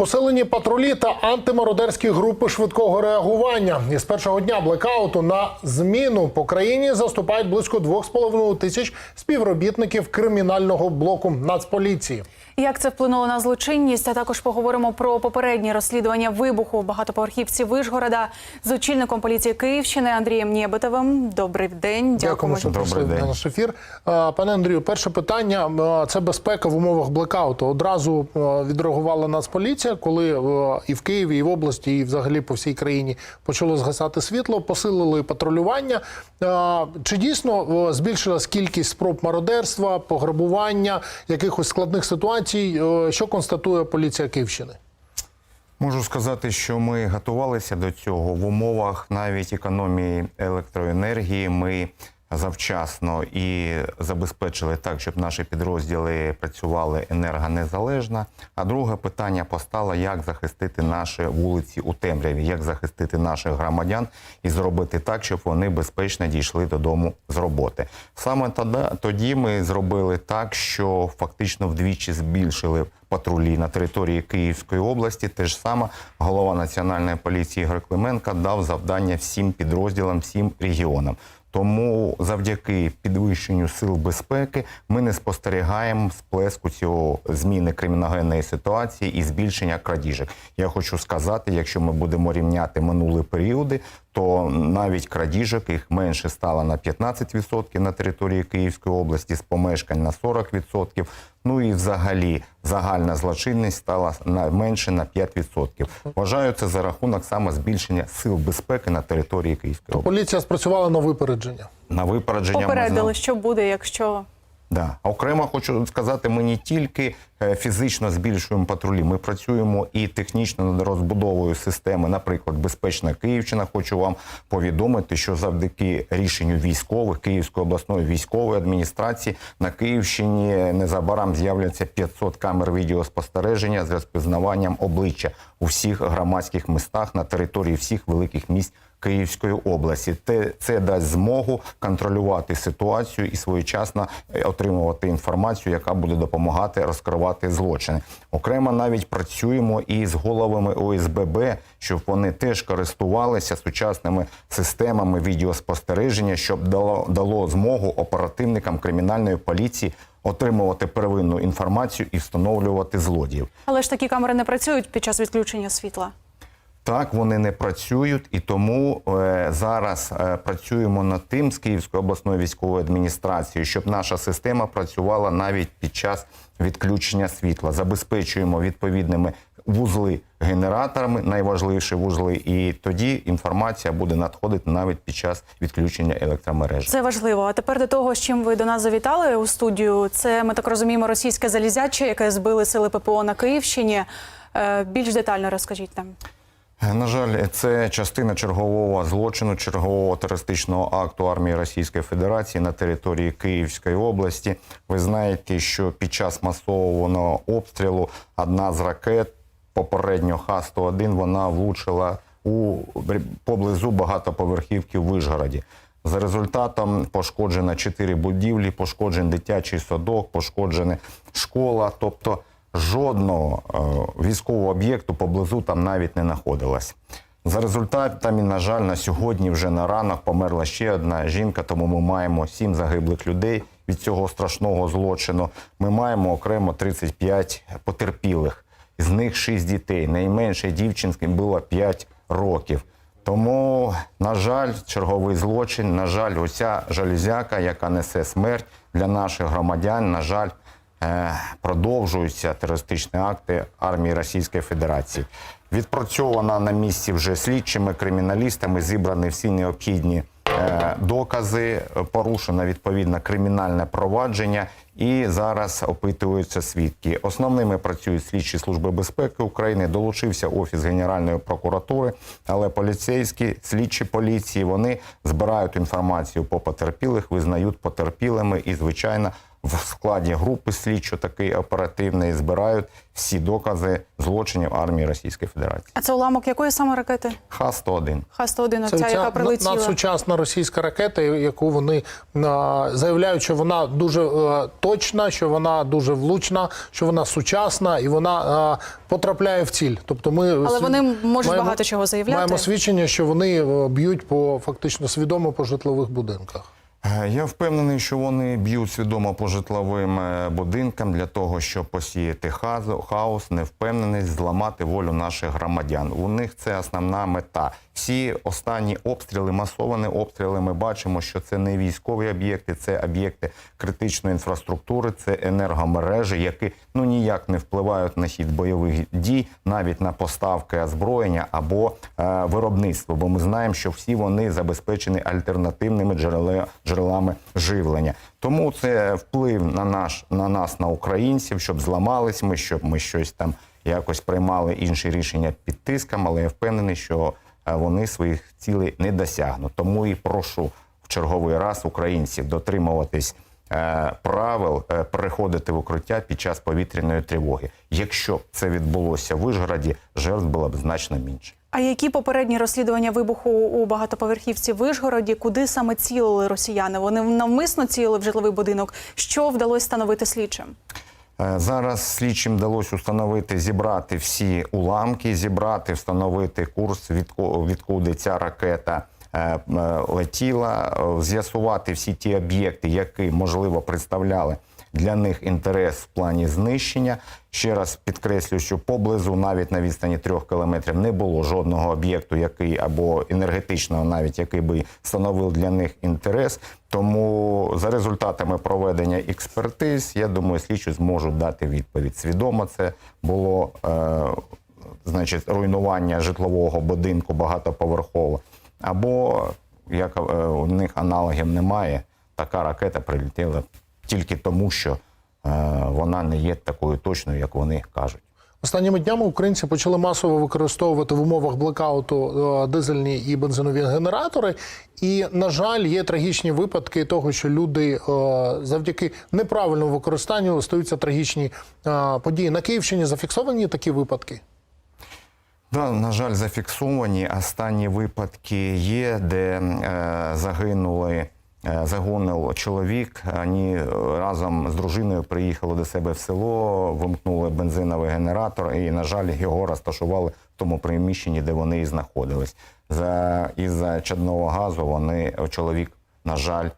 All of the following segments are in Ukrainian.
Посилені патрулі та антимародерські групи швидкого реагування. Із першого дня блекауту на зміну по країні заступають близько 2,5 тисяч співробітників кримінального блоку Нацполіції. Як це вплинуло на злочинність? А також поговоримо про попереднє розслідування вибуху в багатоповерхівці Вишгорода з очільником поліції Київщини Андрієм Нєбетовим. Добрий день. Дякуємо, що прийшли на наш ефір. Пане Андрію, перше питання це безпека в умовах блекауту. Одразу відреагувала Нацполіція, коли і в Києві, і в області, і взагалі по всій країні почало згасати світло, посилили патрулювання. Чи дійсно збільшилась кількість спроб мародерства, пограбування, якихось складних ситуацій? Е, Що констатує поліція Київщини? Можу сказати, що ми готувалися до цього в умовах навіть економії електроенергії. Ми завчасно і забезпечили так, щоб наші підрозділи працювали енергонезалежно. А друге питання постало, як захистити наші вулиці у темряві, як захистити наших громадян і зробити так, щоб вони безпечно дійшли додому з роботи. Саме тоді, ми зробили так, що фактично вдвічі збільшили патрулі на території Київської області. Те ж саме голова національної поліції Ігор Клименко дав завдання всім підрозділам, всім регіонам. Тому завдяки підвищенню сил безпеки ми не спостерігаємо сплеску цього зміни криміногенної ситуації і збільшення крадіжок. Я хочу сказати, якщо ми будемо рівняти минулі періоди, то навіть крадіжок їх менше стало на 15% на території Київської області, з помешкань на 40%. Ну і взагалі загальна злочинність стала на менше на 5%. Вважаю це за рахунок саме збільшення сил безпеки на території Київської області. Поліція спрацювала на випередження. На випередження ми Попередили, знали. що буде, якщо Да. Окремо хочу сказати, ми не тільки е, фізично збільшуємо патрулі, ми працюємо і технічно над розбудовою системи. Наприклад, безпечна Київщина. Хочу вам повідомити, що завдяки рішенню військових Київської обласної військової адміністрації на Київщині незабаром з'являться 500 камер відеоспостереження з розпізнаванням обличчя у всіх громадських містах на території всіх великих міст. Київської області. Те це дасть змогу контролювати ситуацію і своєчасно е, отримувати інформацію, яка буде допомагати розкривати злочини. Окремо навіть працюємо і з головами ОСББ, щоб вони теж користувалися сучасними системами відеоспостереження, щоб дало, дало змогу оперативникам кримінальної поліції отримувати первинну інформацію і встановлювати злодіїв. але ж такі камери не працюють під час відключення світла. Так, вони не працюють, і тому е, зараз е, працюємо над тим з Київською обласною військовою адміністрацією, щоб наша система працювала навіть під час відключення світла. Забезпечуємо відповідними вузли генераторами, найважливіші вузли, і тоді інформація буде надходити навіть під час відключення електромережі. Це важливо. А тепер до того, з чим ви до нас завітали у студію. Це ми так розуміємо, російське залізяче, яке збили сили ППО на Київщині. Е, Більш детально розкажіть нам. На жаль, це частина чергового злочину, чергового терористичного акту армії Російської Федерації на території Київської області. Ви знаєте, що під час масованого обстрілу одна з ракет, попередньо Х-101, вона влучила у поблизу багатоповерхівки в Вишгороді. За результатом пошкоджено чотири будівлі, пошкоджений дитячий садок, пошкоджена школа. Тобто жодного е, військового об'єкту поблизу там навіть не знаходилось. За результатами, на жаль, на сьогодні вже на ранок померла ще одна жінка, тому ми маємо сім загиблих людей від цього страшного злочину. Ми маємо окремо 35 потерпілих, з них 6 дітей. Найменше дівчинки було 5 років. Тому, на жаль, черговий злочин, на жаль, оця жалюзяка, яка несе смерть для наших громадян, на жаль, продовжуються терористичні акти армії Російської Федерації. Відпрацьована на місці вже слідчими криміналістами, зібрані всі необхідні е, докази, е, порушено відповідно кримінальне провадження, і зараз опитуються свідки. Основними працюють слідчі служби безпеки України. Долучився офіс Генеральної прокуратури, але поліцейські слідчі поліції вони збирають інформацію по потерпілих, визнають потерпілими і, звичайно, в складі групи слідчо такий оперативний збирають всі докази злочинів армії Російської Федерації. А це уламок якої саме ракети? Х-101. Х-101, Це ця, яка прилетіла. надсучасна російська ракета, яку вони а, заявляють, що вона дуже е, точна, що вона дуже влучна, що вона сучасна і вона а, потрапляє в ціль. Тобто ми Але свід- вони можуть маємо- багато чого заявляти. Маємо свідчення, що вони е, б'ють по фактично свідомо по житлових будинках. Е, Я впевнений, що вони б'ють свідомо по житловим е, будинкам для того, щоб посіяти хаос, невпевненість, зламати волю наших громадян. У них це основна мета. Всі останні обстріли, масовані обстріли, ми бачимо, що це не військові об'єкти, це об'єкти критичної інфраструктури, це енергомережі, які ну ніяк не впливають на хід бойових дій, навіть на поставки озброєння або е, виробництво. Бо ми знаємо, що всі вони забезпечені альтернативними джереле- джерелами живлення. Тому це вплив на наш на нас, на українців, щоб зламались ми, щоб ми щось там якось приймали інші рішення під тиском. Але я впевнений, що е, вони своїх цілей не досягнуть. Тому і прошу в черговий раз українців дотримуватись е, правил, е, переходити в укриття під час повітряної тривоги. Якщо це відбулося в Вишгороді, жертв було б значно менше. А які попередні розслідування вибуху у багатоповерхівці Вишгороді? Куди саме цілили росіяни? Вони навмисно цілили в житловий будинок. Що вдалося встановити слідчим? Е, Зараз слідчим вдалося установити, зібрати всі уламки, зібрати, встановити курс, відку- відкуди ця ракета е, е, летіла, з'ясувати всі ті об'єкти, які можливо представляли для них інтерес в плані знищення. Ще раз підкреслю, що поблизу, навіть на відстані трьох кілометрів, не було жодного об'єкту, який або енергетичного, навіть який би становив для них інтерес. Тому за результатами проведення експертиз, я думаю, слідчі зможуть дати відповідь. Свідомо це було е, значить руйнування житлового будинку багатоповерхового, або як е, у них аналогів немає, така ракета прилетіла тільки тому, що е, вона не є такою точною, як вони кажуть. Останніми днями українці почали масово використовувати в умовах блекауту е, дизельні і бензинові генератори. І, на жаль, є трагічні випадки того, що люди е, завдяки неправильному використанню стаються трагічні події. На Київщині зафіксовані такі випадки. Да, на жаль, зафіксовані останні випадки є, де е, загинули. Е, Загонив чоловік. Вони разом з дружиною приїхали до себе в село, вимкнули бензиновий генератор, і, на жаль, його розташували в тому приміщенні, де вони і знаходились. За із-за чадного газу вони чоловік, на жаль,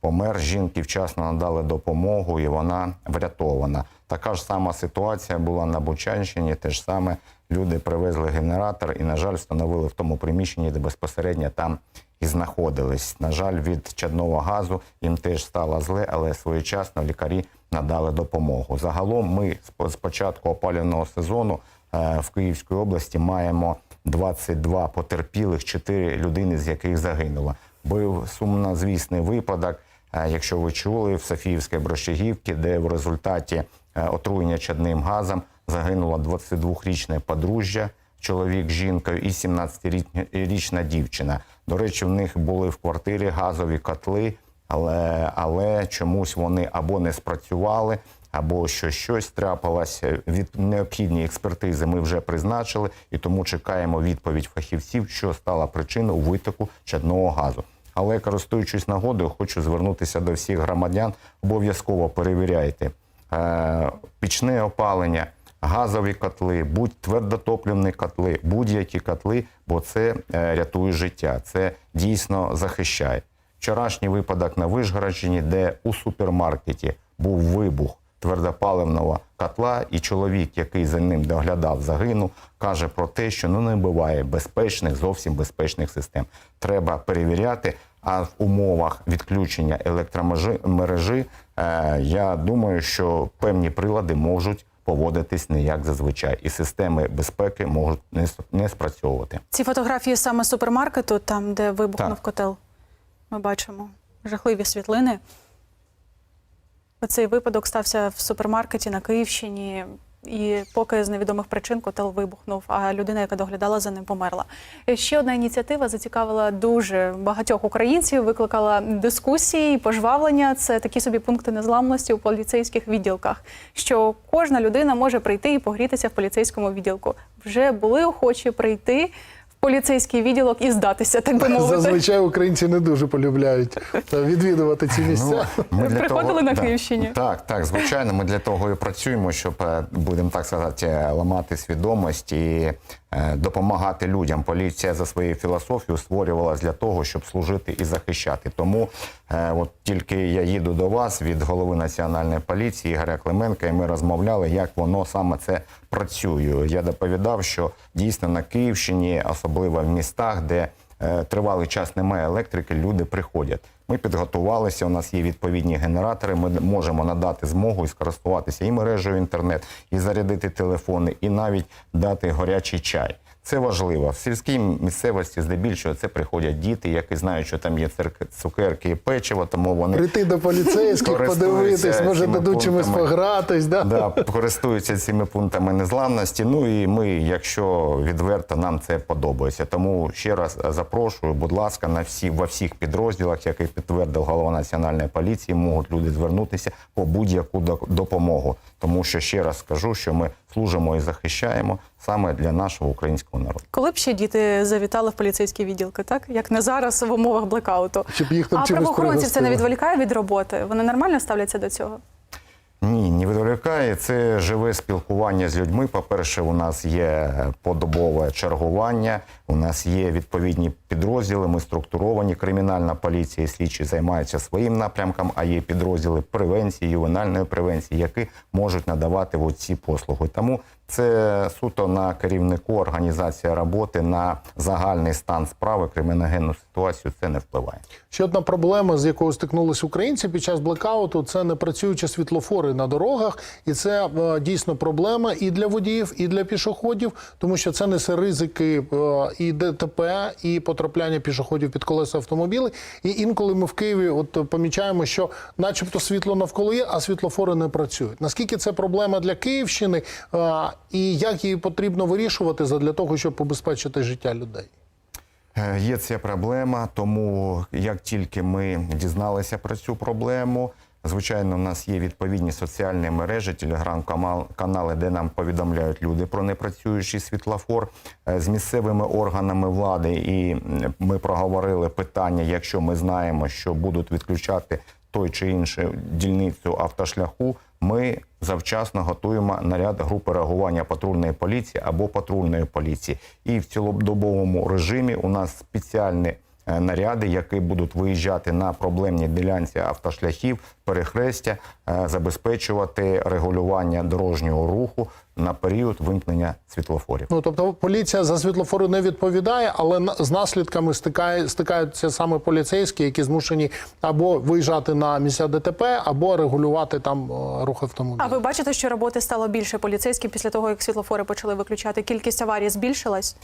помер. Жінки вчасно надали допомогу, і вона врятована. Така ж сама ситуація була на Бучанщині. Те ж саме люди привезли генератор і, на жаль, встановили в тому приміщенні, де безпосередньо там і знаходились. На жаль, від чадного газу їм теж стало зле, але своєчасно лікарі надали допомогу. Загалом ми з- початку опалювального сезону е, в Київській області маємо 22 потерпілих, 4 людини, з яких загинуло. Був сумнозвісний випадок. е, Якщо ви чули, в Софіївській Брощагівці, де в результаті е, отруєння чадним газом загинуло 22-річне подружжя, чоловік з жінкою і 17-річна дівчина. До речі, в них були в квартирі газові котли, але, але чомусь вони або не спрацювали, або що щось трапилося. Від необхідні експертизи ми вже призначили, і тому чекаємо відповідь фахівців, що стала причиною витоку чадного газу. Але користуючись нагодою, хочу звернутися до всіх громадян. Обов'язково перевіряйте е, пічне опалення, газові котли, будь твердотоплівні котли, будь-які котли, бо це е, рятує життя, це дійсно захищає. Вчорашній випадок на Вишгородщині, де у супермаркеті був вибух твердопаливного котла, і чоловік, який за ним доглядав, загинув, каже про те, що ну не буває безпечних, зовсім безпечних систем. Треба перевіряти. А в умовах відключення електромережі е, я думаю, що певні прилади можуть поводитись не як зазвичай, і системи безпеки можуть не, не спрацьовувати. Ці фотографії саме супермаркету, там де вибухнув Так. котел. Ми бачимо жахливі світлини. Цей випадок стався в супермаркеті на Київщині. І поки з невідомих причин котел вибухнув, а людина, яка доглядала за ним, померла. Е, Ще одна ініціатива зацікавила дуже багатьох українців, викликала дискусії, і пожвавлення. Це такі собі пункти незламності у поліцейських відділках. Що кожна людина може прийти і погрітися в поліцейському відділку. Вже були охочі прийти поліцейський відділок і здатися, так би мовити. Зазвичай українці не дуже полюбляють е, відвідувати ці місця. Ну, ми для Приходили на да, Київщині? Так, так, звичайно, ми для того і працюємо, щоб е, будемо так сказати, е, ламати свідомість і е, допомагати людям. Поліція за своєю філософією створювалась для того, щоб служити і захищати. Тому е, от тільки я їду до вас від голови національної поліції Ігоря Клименка, і ми розмовляли, як воно саме це працює. Я доповідав, що дійсно на Київщині, особливо в містах, де е, тривалий час немає електрики, люди приходять. Ми підготувалися. У нас є відповідні генератори. Ми можемо надати змогу і скористуватися і мережею інтернет, і зарядити телефони, і навіть дати горячий чай. Це важливо. В сільській місцевості здебільшого це приходять діти, які знають, що там є цукерки і печиво, тому вони Прийти до поліцейських, подивитись, може дадуть чимось погратись. Да? да, користуються цими пунктами незламності. Ну і ми, якщо відверто, нам це подобається. Тому ще раз запрошую, будь ласка, на всі во всіх підрозділах, які підтвердив голова національної поліції, можуть люди звернутися по будь-яку до- допомогу. Тому що ще раз скажу, що ми служимо і захищаємо саме для нашого українського народу. Коли б ще діти завітали в поліцейські відділки, так як не зараз в умовах блекауту. Щоб їх там а правоохоронців це не відволікає від роботи. Вони нормально ставляться до цього. Ні, не відволікає. Це живе спілкування з людьми. По-перше, у нас є подобове чергування, у нас є відповідні підрозділи. Ми структуровані. Кримінальна поліція і слідчі займаються своїм напрямком, а є підрозділи превенції, ювенальної превенції, які можуть надавати оці послуги. Тому це суто на керівнику організація роботи, на загальний стан справи, криміногенну ситуацію. Це не впливає. Ще одна проблема, з якою стикнулися українці під час блекауту, це непрацюючі світлофори на дорогах, і це е, дійсно проблема і для водіїв, і для пішоходів, тому що це несе ризики е, і ДТП, і потрапляння пішоходів під колеса автомобілів. І інколи ми в Києві от помічаємо, що, начебто, світло навколо є, а світлофори не працюють. Наскільки це проблема для Київщини, е, і як її потрібно вирішувати для того, щоб побезпечити життя людей? Е, Є ця проблема, тому як тільки ми дізналися про цю проблему, звичайно, у нас є відповідні соціальні мережі, телеграм-канали, де нам повідомляють люди про непрацюючий світлофор Е, з місцевими органами влади. І ми проговорили питання, якщо ми знаємо, що будуть відключати той чи іншу дільницю автошляху. Ми завчасно готуємо наряд групи реагування патрульної поліції або патрульної поліції. І в цілодобовому режимі у нас спеціальні наряди, які будуть виїжджати на проблемні ділянці автошляхів, перехрестя, е, забезпечувати регулювання дорожнього руху на період вимкнення світлофорів. Ну тобто поліція за світлофори не відповідає, але на- з наслідками стикає, стикаються саме поліцейські, які змушені або виїжджати на місця ДТП, або регулювати там е, рух автомобіля. А ви бачите, що роботи стало більше поліцейських після того, як світлофори почали виключати? Кількість аварій збільшилась?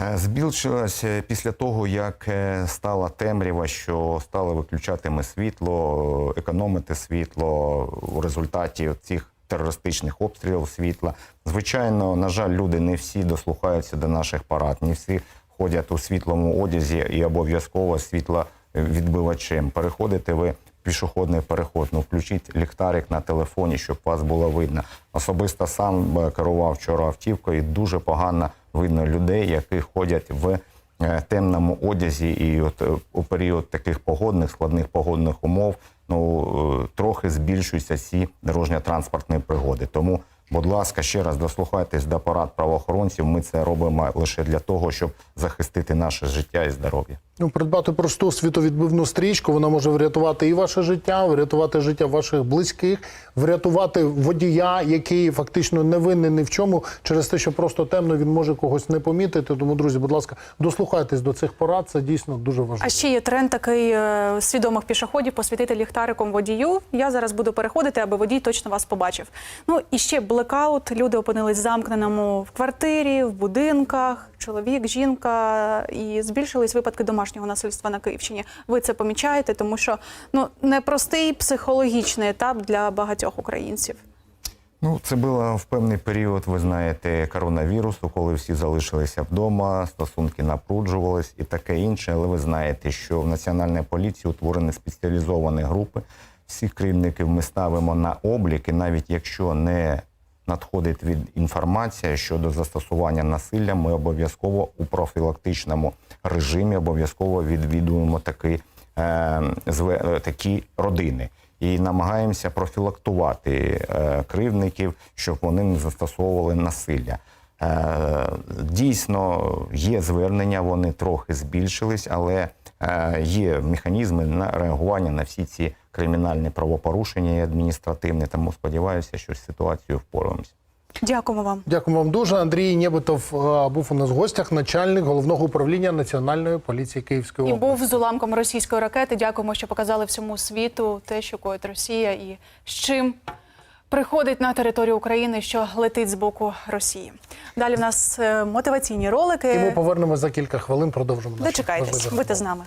Е, Збільшилося після того, як е, стала темрява, що стали виключати ми світло, економити світло у результаті цих терористичних обстрілів світла. Звичайно, на жаль, люди не всі дослухаються до наших парад, не всі ходять у світлому одязі і обов'язково світловідбивачем. Переходите ви пішохідний переход, ну включіть ліхтарик на телефоні, щоб вас було видно. Особисто сам е, керував вчора автівкою, і дуже погано видно людей, які ходять в е, темному одязі, і от е, у період таких погодних, складних погодних умов, ну е, трохи збільшуються ці дорожньо-транспортні пригоди. Тому, будь ласка, ще раз дослухайтесь до порад правоохоронців. Ми це робимо лише для того, щоб захистити наше життя і здоров'я. Ну, придбати просту світовідбивну стрічку, вона може врятувати і ваше життя, врятувати життя ваших близьких, врятувати водія, який фактично не винен ні в чому, через те, що просто темно він може когось не помітити. Тому, друзі, будь ласка, дослухайтесь до цих порад. Це дійсно дуже важливо. А ще є тренд такий е, свідомих пішоходів посвітити ліхтариком водію. Я зараз буду переходити, аби водій точно вас побачив. Ну і ще блекаут. Люди опинились замкненому в квартирі, в будинках. Чоловік, жінка, і збільшились випадки домашнього насильства на Київщині. Ви це помічаєте, тому що ну непростий психологічний етап для багатьох українців. Ну, це було в певний період, ви знаєте, коронавірусу, коли всі залишилися вдома, стосунки напруджувались і таке інше. Але ви знаєте, що в Національній поліції утворені спеціалізовані групи. Всіх керівників ми ставимо на облік, і навіть якщо не надходить від інформація щодо застосування насилля, ми обов'язково у профілактичному режимі обов'язково відвідуємо такі, е, е, такі родини і намагаємося профілактувати е, кривдників, щоб вони не застосовували насилля. Е, Дійсно, є звернення, вони трохи збільшились, але е, є механізми на реагування на всі ці кримінальні правопорушення і адміністративні. Тому сподіваюся, що з ситуацією впораємося. Дякуємо вам. Дякую вам дуже. Андрій Нєбитов е, був у нас в гостях, начальник головного управління Національної поліції Київської І був з уламком російської ракети. Дякуємо, що показали всьому світу те, що коїть Росія, і з чим приходить на територію України, що летить з боку Росії. Далі в нас е, мотиваційні ролики. І ми повернемось за кілька хвилин. Продовжимо. Дочекайтесь, будьте з нами.